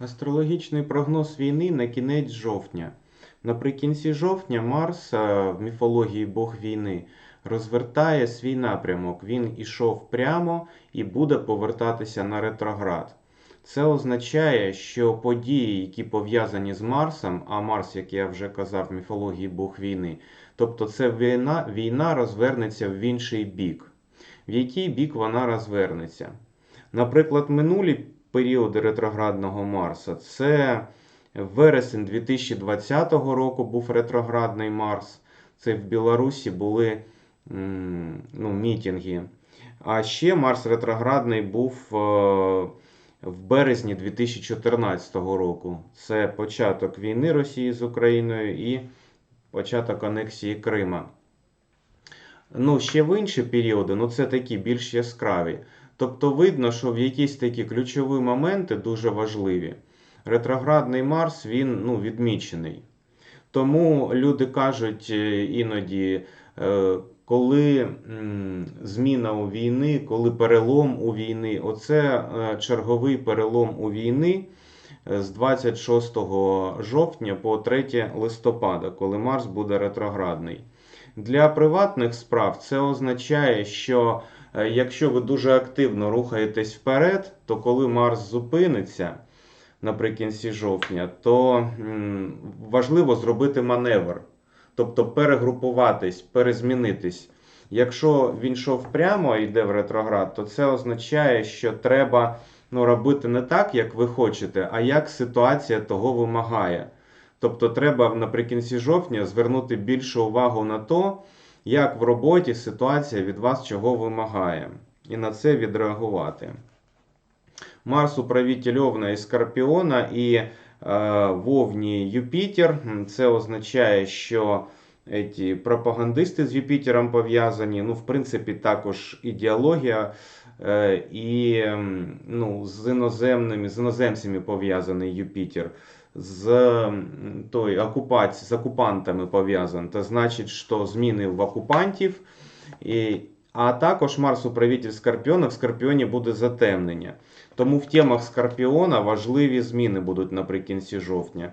Астрологічний прогноз війни на кінець жовтня. Наприкінці жовтня Марс в міфології Бог війни розвертає свій напрямок. Він ішов прямо і буде повертатися на ретроград. Це означає, що події, які пов'язані з Марсом, а Марс, як я вже казав, в міфології Бог війни, тобто це війна, війна розвернеться в інший бік. В який бік вона розвернеться? Наприклад, минулі періоди ретроградного Марса це вересень 2020 року був ретроградний Марс. Це в Білорусі були ну, мітинги. А ще Марс ретроградний був е, в березні 2014 року. Це початок війни Росії з Україною і початок анексії Крима. Ну, ще в інші періоди, ну це такі більш яскраві. Тобто видно, що в якісь такі ключові моменти дуже важливі. Ретроградний Марс він ну, відмічений. Тому люди кажуть е, іноді, е, коли зміна у війни, коли перелом у війни, оце е, черговий перелом у війни з 26 жовтня по 3 листопада, коли Марс буде ретроградний. Для приватних справ це означає, що якщо ви дуже активно рухаєтесь вперед, то коли Марс зупиниться наприкінці жовтня, то важливо зробити маневр, тобто перегрупуватись, перезмінитись. Якщо він йшов прямо і йде в ретроград, то це означає, що треба ну, робити не так, як ви хочете, а як ситуація того вимагає. Тобто треба наприкінці жовтня звернути більшу увагу на то, як в роботі ситуація від вас чого вимагає, і на це відреагувати. Марс управитель Овна і Скорпіона і е, в Овні Юпітер. Це означає, що ці пропагандисти з Юпітером пов'язані. Ну, в принципі, також ідеологія е, і ну, з іноземними, з іноземцями пов'язаний Юпітер. З той, окупаці, з окупантами пов'язаний. Це значить, що зміни в окупантів. І, а також Марс управитель Скорпіона, в Скорпіоні буде затемнення. Тому в темах Скорпіона важливі зміни будуть наприкінці жовтня.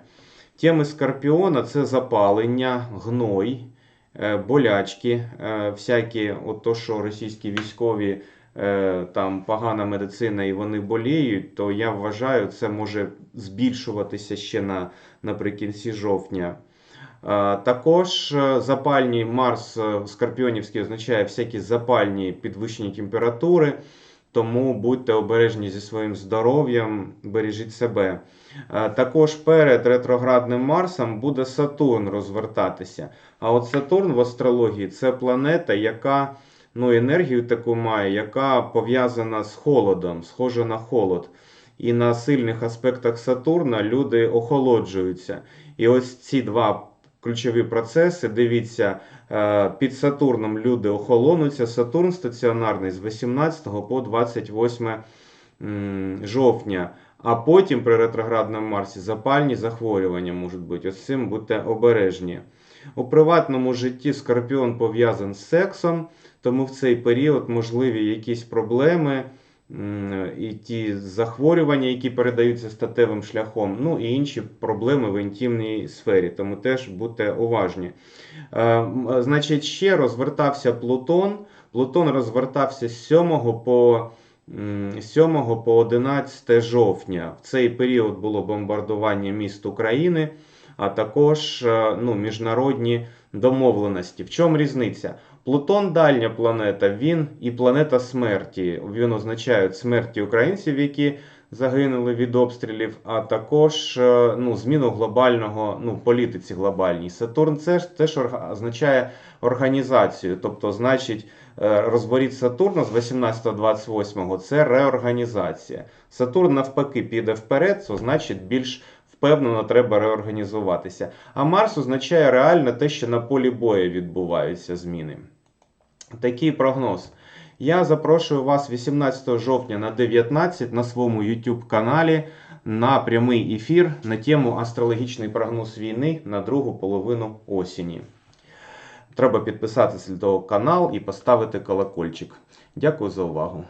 Теми Скорпіона це запалення, гной, е, болячки, е, всякі, от то, що російські військові там погана медицина і вони боліють, то я вважаю, це може збільшуватися ще на, наприкінці жовтня. Е, Також е, запальні Марс е, Скорпіонівський означає всякі запальні підвищені температури. Тому будьте обережні зі своїм здоров'ям, бережіть себе. Е, Також перед ретроградним Марсом буде Сатурн розвертатися. А от Сатурн в астрології це планета, яка ну, енергію таку має, яка пов'язана з холодом, схожа на холод. І на сильних аспектах Сатурна люди охолоджуються. І ось ці два ключові процеси, дивіться, е, під Сатурном люди охолонуться. Сатурн стаціонарний з 18 по 28 жовтня. А потім при ретроградному Марсі запальні захворювання можуть бути. Ось цим будьте обережні. У приватному житті Скорпіон пов'язаний з сексом, тому в цей період можливі якісь проблеми і ті захворювання, які передаються статевим шляхом, ну і інші проблеми в інтимній сфері. Тому теж будьте уважні. Е, Значить, ще розвертався Плутон. Плутон розвертався з 7 по з 7 по 11 жовтня. В цей період було бомбардування міст України, а також е, ну, міжнародні домовленості. В чому різниця? Плутон дальня планета, він і планета смерті. Він означає смерті українців, які загинули від обстрілів, а також е, ну, зміну глобального ну, політиці глобальній. Сатурн це ж теж означає організацію, тобто, значить, е, розворіт Сатурна з 18-28 це реорганізація. Сатурн навпаки піде вперед, це значить більш впевнено треба реорганізуватися. А Марс означає реально те, що на полі бою відбуваються зміни. Такий прогноз. Я запрошую вас 18 жовтня на 19 на своєму YouTube каналі на прямий ефір на тему астрологічний прогноз війни на другу половину осені. Треба підписатися до каналу і поставити колокольчик. Дякую за увагу.